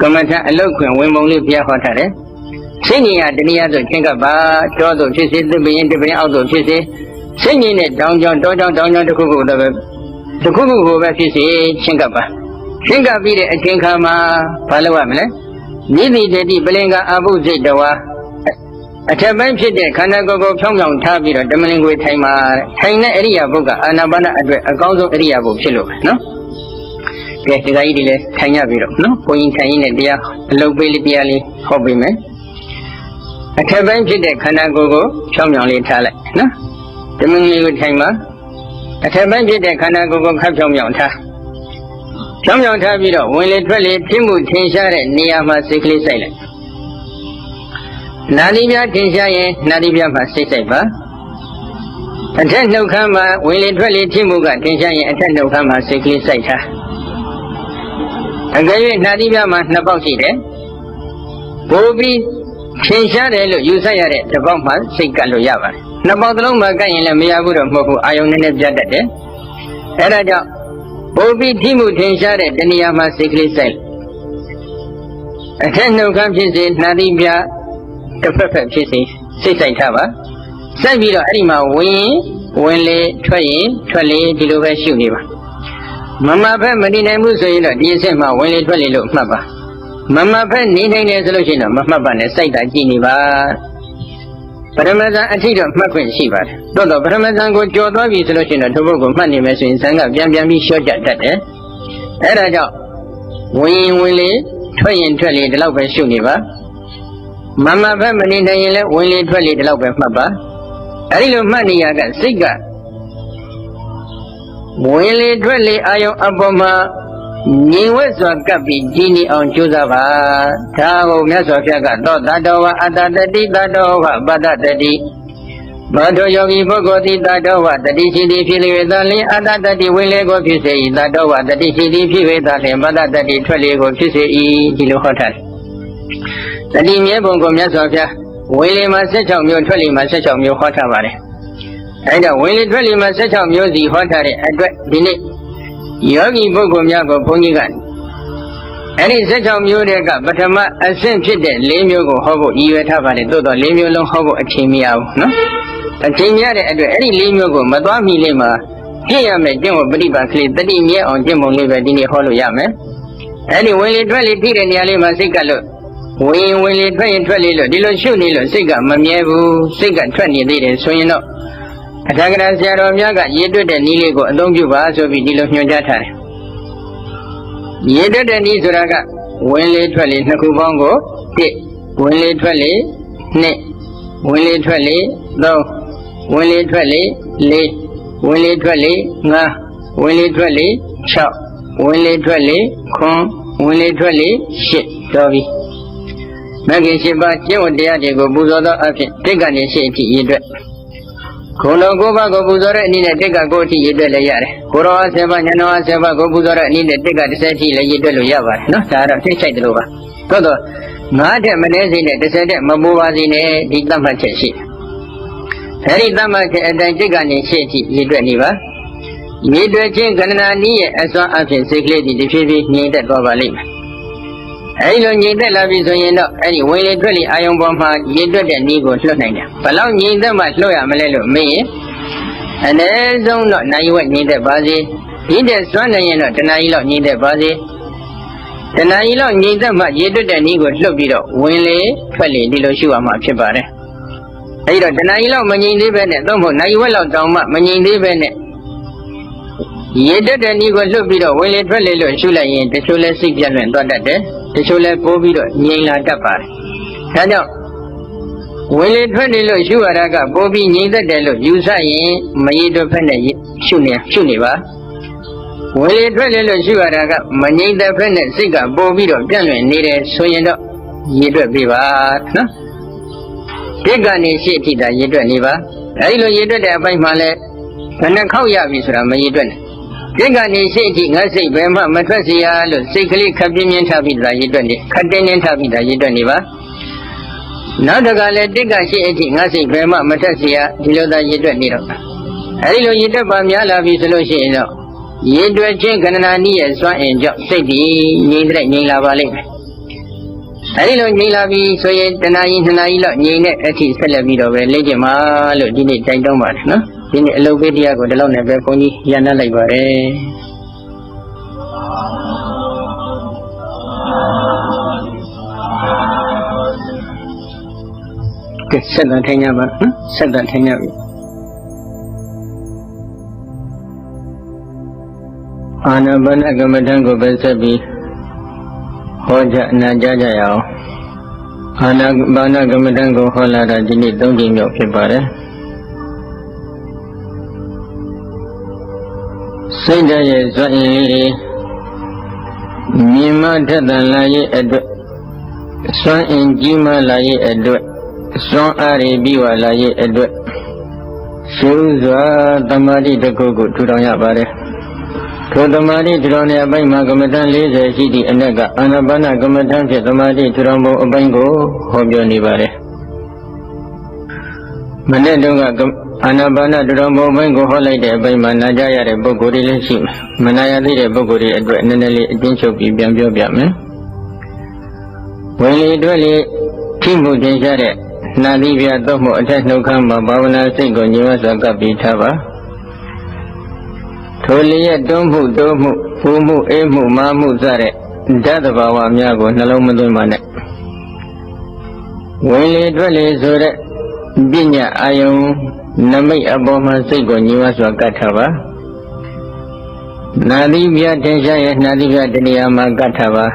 ကမ္မထအလုတ်ခွင်ဝင်ပုံလေးဘုရားဟောထားတယ်စိတ်ဉာဏ်တနည်းအားဖြင့်ချင်းကပ်ပါတောသို့ဖြစ်စေသစ်ပင်တပင်အောက်သို့ဖြစ်စေစိတ်ဉာဏ်နဲ့တောင်းကြောင်းတောင်းကြောင်းတောင်းကြောင်းတစ်ခုခုတော့ပဲတစ်ခုခုကိုပဲဖြစ်စေချင်းကပ်ပါချင်းကပ်ပြီးတဲ့အချိန်ခါမှာဘာလုပ်ရမလဲနိတိတတိပလင်္ကာအဘုစိတ်တဝါအထက်ပိုင်းဖြစ်တဲ့ခန္ဓာကိုယ်ကိုဖြောင်းဖြောင်းထားပြီးတော့တမလင်ကိုထိုင်ပါတဲ့ထိုင်တဲ့အရိယာပုဂ္ဂအာနာပါနအတွက်အကောင်းဆုံးအရိယာပုဖြစ်လို့ပဲနော် ကဲဒီကကြီးဒီလဲထိုင်ရပြီးတော့နော်ဘုန်းကြီးထိုင်ရင်းနဲ့တရားအလုပ်ပေးလေးတရားလေးဟောပေးမယ်အထက်ပိုင်းဖြစ်တဲ့ခန္ဓာကိုယ်ကိုဖြောင်းဖြောင်းလေးထားလိုက်နော်တမင်လေးကိုထိုင်ပါအထက်ပိုင်းဖြစ်တဲ့ခန္ဓာကိုယ်ကိုခပ်ဖြောင်းဖြောင်းထားဖြောင်းဖြောင်းထားပြီးတော့ဝင်လေထွက်လေဖြစ်မှုထင်ရှားတဲ့နေရာမှာစိတ်ကလေးစိုက်လိုက်နာဒီပြထင်ရှားရင်နာဒီပြမှာစိတ်စိုက်ပါအထက်နှုတ်ခမ်းမှာဝင်လေထွက်လေဖြစ်မှုကထင်ရှားရင်အထက်နှုတ်ခမ်းမှာစိတ်ကလေးစိုက်ထား အကယ်၍နှာတိပြမှာနှစ်ပေါက်ရှိတယ်ပိုပြီးထင်ရှားတယ်လို့ယူဆရတဲ့တစ်ပေါက်မှစိတ်ကပ်လို့ရပါတယ်နှစ်ပေါက်သလုံးမှာကပ်ရင်လည်းမရဘူးတော့မဟုတ်ဘူးအာယုန်နဲ့နဲ့ပြတ်တတ်တယ်အဲဒါကြောင့်ပိုပြီးထိမှုထင်ရှားတဲ့တဏှာမှာစိတ်ကလေးစိုက်အထက်နှုတ်ခမ်းဖြစ်စေနှာတိပြတစ်ဖက်ဖက်ဖြစ်စေစိတ်ဆိုင်ထားပါစိုက်ပြီးတော့အဲ့ဒီမှာဝင်ဝင်လေထွက်ရင်ထွက်လေဒီလိုပဲရှုနေပါ မမဖက်မနေနိုင်ဘူးဆိုရင်တော့ဒီအဆင့်မှာဝင်လေထွက်လေလို့မှတ်ပါမမဖက်နေနိုင်တယ်ဆိုလို့ရှိရင်တော့မမှတ်ပါနဲ့စိုက်တာကြည့်နေပါပရမဇန်အထိတော့မှတ်ခွင့်ရှိပါတယ်တော့တော့ပရမဇန်ကိုကြော်သွားပြီဆိုလို့ရှိရင်တော့ထိုဘုတ်ကိုမှတ်နေမယ်ဆိုရင်ဇန်ကပြန်ပြန်ပြီးရှော့ကြတတ်တယ်အဲ့ဒါကြောင့်ဝင်ရင်ဝင်လေထွက်ရင်ထွက်လေဒီလောက်ပဲရှုနေပါမမဖက်မနေနိုင်ရင်လည်းဝင်လေထွက်လေဒီလောက်ပဲမှတ်ပါအဲဒီလိုမှတ်နေရကစိတ်က ဝင်လေထွက်လေအာယုံအပေါ်မှာငြိမ်ဝဲစွာကပ်ပြီးကြည်နေအောင်ကြိုးစားပါဒါကိုမြတ်စွာဘုရားကတော့တတောဝအတ္တတတိတတောဝပတ္တတတိဘောဓယောဂီပုဂ္ဂိုလ်သည်တတောဝတတိရှိသည်ဖြစ်လေသာလင်အတ္တတတိဝင်လေကိုဖြစ်စေ၏တတောဝတတိရှိသည်ဖြစ်လေသာလင်ပတ္တတတိထွက်လေကိုဖြစ်စေ၏ဒီလိုဟောထားတယ်တတိမြဲပုံကိုမြတ်စွာဘုရားဝင်လေမှာ16မျိုးထွက်လေမှာ16မျိုးဟောထားပါတယ် အဲဒါဝင်လေထွက်လေမှာ16မျိုးစီဟောထားတဲ့အတွက်ဒီနေ့ယောဂီပုဂ္ဂိုလ်များကိုဘုန်းကြီးကအဲ့ဒီ16မျိုးတည်းကပထမအဆင့်ဖြစ်တဲ့၄မျိုးကိုဟောဖို့ရည်ရွယ်ထားပါတယ်သို့တော့၄မျိုးလုံးဟောဖို့အချိန်မရဘူးနော်အချိန်မရတဲ့အတွက်အဲ့ဒီ၄မျိုးကိုမသွားမီလေးမှာပြည့်ရမယ်ကျင့်ဝတ်ပฏิပတ်ကလေးတတိမြဲအောင်ကျင့်ပုံလေးပဲဒီနေ့ဟောလို့ရမယ်အဲ့ဒီဝင်လေထွက်လေဖြစ်တဲ့နေရာလေးမှာစိတ်ကလို့ဝင်ဝင်လေထွက်ရင်ထွက်လေလို့ဒီလိုရှုနေလို့စိတ်ကမမြဲဘူးစိတ်ကထွက်နေသေးတယ်ဆိုရင်တော့ အထာဂရဆရာတော်များကရည်တွက်တဲ့နည်းလေးကိုအသုံးပြုပါဆိုပြီးဒီလိုညွှန်ကြားထားတယ်ရည်တွက်တဲ့နည်းဆိုတာကဝင်လေထွက်လေနှစ်ခုပေါင်းကို1ဝင်လေထွက်လေ2ဝင်လေထွက်လေ3ဝင်လေထွက်လေ4ဝင်လေထွက်လေ5ဝင်လေထွက်လေ6ဝင်လေထွက်လေ9ဝင်လေထွက်လေ10တော်ပြီမဂ္ဂင်၈ပါးကျင့်ဝတ်တရားတွေကိုပူဇော်သောအဖြစ်တိတ်ကနေရှိအထိရည်အတွက် ခုံတော်ကိုပါကိုပူဇော်တဲ့အနည်းနဲ့တိတ်ကကိုအထိရည်အတွက်လည်းရတယ်ကိုရောအဆယ်ပါညနောအဆယ်ပါကိုပူဇော်တဲ့အနည်းနဲ့တိတ်ကတစ်ဆယ်ထိလည်းရည်အတွက်လို့ရပါတယ်နော်ဒါကတော့ထိတ်ချိုက်တယ်လို့ပါသို့တော့ငါးတဲ့မနှဲစိနဲ့တစ်ဆယ်တဲ့မပူပါစေနဲ့ဒီသတ်မှတ်ချက်ရှိတယ်အဲဒီသတ်မှတ်ချက်အတိုင်းတိတ်ကနေရှိအထိရည်အတွက်နေပါရည်အတွက်ချင်းကဏ္ဍာနည်းရဲ့အစွမ်းအဖြစ်စိတ်ကလေးဒီတစ်ဖြည်းဖြည်းငြိမ်သက်သွားပါလိမ့်မယ် အဲဒီလိုညီသက်လာပြီဆိုရင်တော့အဲဒီဝင်လေထွက်လေအာယုံပေါ်မှာရည်တွက်တဲ့နည်းကိုလွှတ်နိုင်တယ်ဘလောက်ညီသက်မှလွှတ်ရမလဲလို့မေးရင်အနည်းဆုံးတော့နိုင်ဝက်ညီသက်ပါစေဒီတဲ့စွမ်းနိုင်ရင်တော့တဏှာကြီးလောက်ညီသက်ပါစေတဏှာကြီးလောက်ညီသက်မှရည်တွက်တဲ့နည်းကိုလွှတ်ပြီးတော့ဝင်လေထွက်လေဒီလိုရှုရမှာဖြစ်ပါတယ်အဲဒီတော့တဏှာကြီးလောက်မငြိမ်သေးပဲနဲ့သို့မဟုတ်နိုင်ဝက်လောက်တောင်မှမငြိမ်သေးပဲနဲ့ ရေတက်တဲ့ဤကိုလွတ်ပြီးတော့ဝင်လေထွက်လေလို့ရှုလိုက်ရင်တချို့လဲစိတ်ပြတ်လွင်သွားတတ်တယ်တချို့လဲပိုးပြီးတော့ငြိမ်လာတတ်ပါတယ်ဒါကြောင့်ဝင်လေထွက်လေလို့ရှုရတာကပိုးပြီးငြိမ်သက်တယ်လို့ယူဆရင်မရေတော့ဖက်နဲ့ရှုနေရှုနေပါဝင်လေထွက်လေလို့ရှုရတာကမငြိမ်သက်ဖက်နဲ့စိတ်ကပိုးပြီးတော့ပြန့်လွင်နေတယ်ဆိုရင်တော့ရေတွက်ပြပါနော်ဒီကနေရှေ့အထိတာရေတွက်နေပါအဲဒီလိုရေတွက်တဲ့အပိုင်းမှာလဲဘယ်နှခေါက်ရပြီဆိုတာမရေတွက်နဲ့ ဒီကနေရှိအထိငါစိတ်ဘယ်မှမထွက်စီရလို့စိတ်ကလေးခပ်ပြင်းပြင်းထားပြီးသားရည်တွက်နေခပ်တင်းတင်းထားပြီးသားရည်တွက်နေပါနောက်တကလည်းတိတ်ကရှိအထိငါစိတ်ဘယ်မှမထွက်စီရဒီလိုသာရည်တွက်နေတော့အဲဒီလိုရည်တွက်ပါများလာပြီဆိုလို့ရှိရင်တော့ရည်တွက်ခြင်းကဏ္ဍာနည်းရဲ့စွမ်းအင်ကြောင့်စိတ်ဒီငြိမ်တဲ့ငြိမ်လာပါလိမ့်မယ်အဲဒီလိုငြိမ်လာပြီဆိုရင်တနာရီနှစ်နာရီလောက်ငြိမ်တဲ့အထိဆက်လက်ပြီးတော့ပဲလေ့ကျင့်ပါလို့ဒီနေ့တိုက်တွန်းပါတယ်နော် ဒီနေ့အလုပ်ပေးတရားကိုဒီလောက်နဲ့ပဲဘုန်းကြီးရန်နှက်လိုက်ပါတယ်ကဲဆက်တန်ထိုင်ကြပါနော်ဆက်တန်ထိုင်ကြပြီအာနာပါနကမ္မထံကိုပဲဆက်ပြီးဟောကြအနာကြကြရအောင်အာနာပါနကမ္မထံကိုဟောလာတာဒီနေ့၃ကြိမ်မြောက်ဖြစ်ပါတယ် စိတ်ဓာတ်ရဲ့ဇွတ်အင်လေးတွေမြင်မထက်သန်လာရဲ့အတွက်စွမ်းအင်ကြီးမားလာရဲ့အတွက်စွမ်းအားရပြီးဝလာရဲ့အတွက်ရှုစွာတမာတိတစ်ခုကိုထူထောင်ရပါတယ်ထိုတမာတိထူထောင်တဲ့အပိုင်းမှာကမ္မထံ40ရှိသည့်အနက်ကအာနာပါနကမ္မထံဖြင့်တမာတိထူထောင်ပုံအပိုင်းကိုဟောပြောနေပါတယ်မနေ့တုန်းက အာနာပါနထူထောင်ပုံအပိုင်းကိုဟောလိုက်တဲ့အပိုင်းမှာနာကြရတဲ့ပုဂ္ဂိုလ်တွေလည်းရှိမယ်မနာရသေးတဲ့ပုဂ္ဂိုလ်တွေအတွက်နည်းနည်းလေးအကျဉ်းချုပ်ပြီးပြန်ပြောပြမယ်ဝင်လေအတွက်လေထိမှုတင်ရှားတဲ့နာသီပြတော့မှုအထက်နှုတ်ခမ်းမှာဘာဝနာစိတ်ကိုညီဝစွာကပ်ပြီးထားပါထိုလျက်တွန်းမှုတိုးမှုပူမှုအေးမှုမာမှုစတဲ့ဓာတ်တဘာဝများကိုနှလုံးမသွင်းပါနဲ့ဝင်လေထွက်လေဆိုတဲ့ ပညာအာယုံနမိတ်အပေါ်မှာစိတ်ကိုညီဝစွာကပ်ထားပါနာသီပြတင်ရှားရဲ့နာသီပြတဏှာမှာကပ်ထားပါ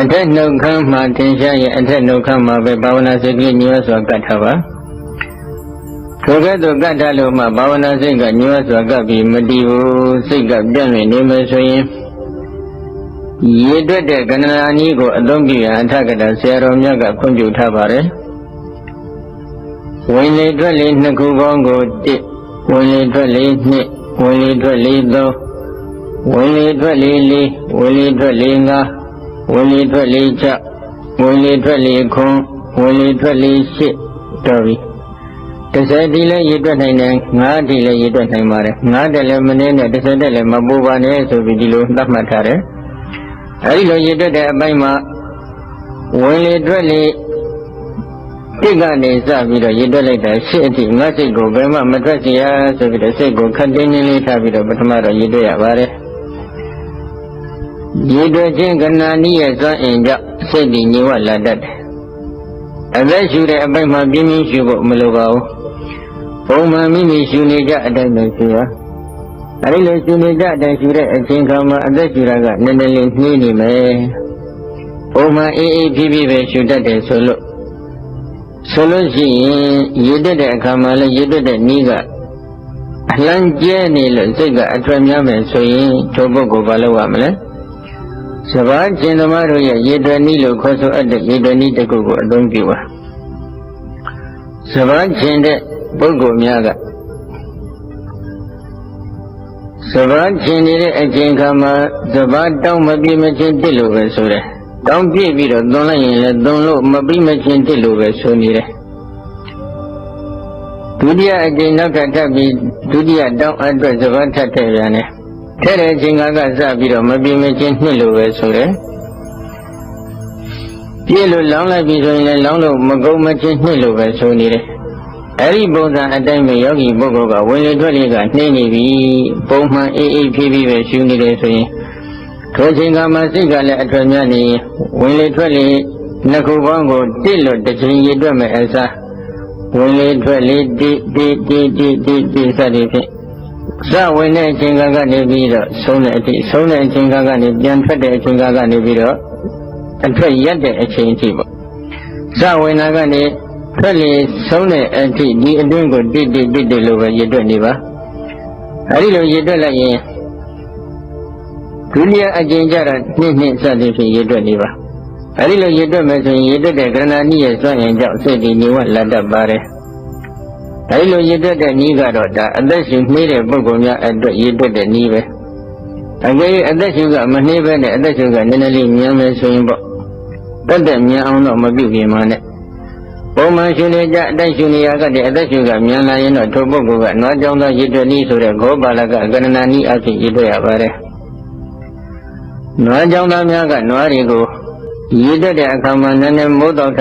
အထက်နှုတ်ခမ်းမှာသင်ရှားရင်အထက်နှုတ်ခမ်းမှာပဲဘာဝနာစိတ်ကညွှဲစွာကတ်ထားပါထိုကဲ့သို့ကတ်ထားလို့မှဘာဝနာစိတ်ကညွှဲစွာကပ်ပြီးမတည်ဘူးစိတ်ကပြန့်လွင့်နေမယ်ဆိုရင်ရေတွက်တဲ့ကဏ္ဍာနည်းကိုအသုံးပြုရန်အထက်ကတာဆရာတော်မြတ်ကခွင့်ပြုထားပါတယ် ဝင်လေထွက်လေနှစ်ခုပေါင်းကို1ဝင်လေထွက်လေ2ဝင်လေထွက်လေ3ဝင်လေထွက်လေ4ဝင်လေထွက်လေ5ဝင်လေထွက်လေချဝင်လေထွက်လေခွန်ဝင်လေထွက်လေရှစ်တော်ပြီတစ်ဆယ်ဒီလည်းရည်တွက်နိုင်တယ်ငါးဒီလည်းရည်တွက်နိုင်ပါတယ်ငါးတက်လည်းမနေနဲ့တစ်ဆယ်တက်လည်းမပူပါနဲ့ဆိုပြီးဒီလိုသတ်မှတ်ထားတယ်အဲဒီလိုရည်တွက်တဲ့အပိုင်းမှာဝင်လေထွက်လေ တိတ်ကနေစပြီးတော့ရည်တွက်လိုက်တာရှစ်အထိငါစိတ်ကိုဘယ်မှမထွက်စီရဆိုပြီးတော့စိတ်ကိုခတ်တင်းတင်းလေးထားပြီးတော့ပထမတော့ရည်တွက်ရပါတယ်ရည်တွေ့ခြင်းကဏ္ဍနည်းရဲ့စွမ်းအင်ကြောင့်စိတ်တည်ငြိမ်ဝလာတတ်တယ်။အသက်ရှူတဲ့အပိုင်းမှာပြင်းပြင်းရှူဖို့မလိုပါဘူး။ပုံမှန်မိမိရှူနေကြအတိုင်းပဲရှူရ။အဲဒီလိုရှူနေကြအတိုင်းရှူတဲ့အချိန်ခါမှာအသက်ရှူတာကနည်းနည်းလေးနှီးနေမယ်။ပုံမှန်အေးအေးဖြည်းဖြည်းပဲရှူတတ်တယ်ဆိုလို့ ဆိုလို့ရှိရင်ရည်တက်တဲ့အခါမှာလည်းရည်တက်တဲ့နည်းကအလံကျဲနေလို့စိတ်ကအထွက်များမယ်ဆိုရင်ထိုပုဂ္ဂိုလ်ဘာလုပ်ရမလဲ။စဘာကျင်သမားတို့ရဲ့ရေတွယ်နည်းလို့ခေါ်ဆိုအပ်တဲ့ရေတွယ်နည်းတစ်ခုကိုအသုံးပြုပါစဘာကျင်တဲ့ပုဂ္ဂိုလ်များကစဘာကျင်နေတဲ့အချိန်ခါမှာစဘာတောင်းမပြည့်မချင်းတစ်လို့ပဲဆိုတယ် တောင်းပြည့်ပြီးတော့သွန်လိုက်ရင်လည်းသွန်လို့မပြီးမချင်းတစ်လို့ပဲဆိုနေတယ်ဒုတိယအချိန်နောက်ထပ်ထပ်ပြီးဒုတိယတောင်းအတွက်စဘာထပ်ထည့်ပြန်တယ်ထဲတဲ့အချိန်ကစပြီးတော့မပြင်းမချင်းနှစ်လို့ပဲဆိုတယ်ပြည့်လို့လောင်းလိုက်ပြီဆိုရင်လည်းလောင်းလို့မကုန်မချင်းနှစ်လို့ပဲဆိုနေတယ်အဲ့ဒီပုံစံအတိုင်းပဲယောဂီပုဂ္ဂိုလ်ကဝင်လေထွက်လေကနှိမ့်နေပြီပုံမှန်အေးအေးဖြည်းဖြည်းပဲရှူနေတယ်ဆိုရင် ထိုချိန်ကမှစိတ်ကလည်းအထွတ်များနေဝင်လေထွက်လေနှစ်ခုပေါင်းကိုတစ်လို့တစ်ချိန်ရည်တွက်မယ်အစားဝင်လေထွက်လေတိတိတိတိတိတိစသည်ဖြင့်စဝင်တဲ့အချိန်ကနေပြီးတော့ဆုံးတဲ့အထိဆုံးတဲ့အချိန်ကနေပြန်ထွက်တဲ့အချိန်ကနေပြီးတော့အထွက်ရက်တဲ့အချိန်အထိပေါ့စဝင်တာကနေထွက်လေဆုံးတဲ့အထိဒီအတွင်းကိုတိတိတိတိလို့ပဲရည်တွက်နေပါအဲဒီလိုရည်တွက်လိုက်ရင် ဒုတိယအကျဉ်းကြတာနှစ်နှစ်စသည်ဖြင့်ရည်တွက်နေပါအဲဒီလိုရည်တွက်မယ်ဆိုရင်ရည်တွက်တဲ့ကရဏာနည်းရဲ့စွန့်ရင်ကြောင့်စိတ်တည်နေဝလတ်တတ်ပါတယ်အဲဒီလိုရည်တွက်တဲ့နည်းကတော့ဒါအသက်ရှင်နှေးတဲ့ပုဂ္ဂိုလ်များအတွက်ရည်တွက်တဲ့နည်းပဲအကယ်၍အသက်ရှင်ကမနှေးပဲနဲ့အသက်ရှင်ကနည်းနည်းလေးမြန်မယ်ဆိုရင်ပေါ့တက်တဲ့မြန်အောင်တော့မပြုပြင်ပါနဲ့ပုံမှန်ရှင်နေကြအတိုက်ရှင်နေရကတည်းအသက်ရှင်ကမြန်လာရင်တော့ထိုပုဂ္ဂိုလ်ကနွားကြောင်းသောရည်တွက်နည်းဆိုတဲ့ဂောပါလကကရဏနာနည်းအဖြစ်ရည်တွက်ရပါတယ် နွားကြောင်းသားများကနွားတွေကိုရည်တတ်တဲ့အခါမှာနည်းနည်းမိုးတော့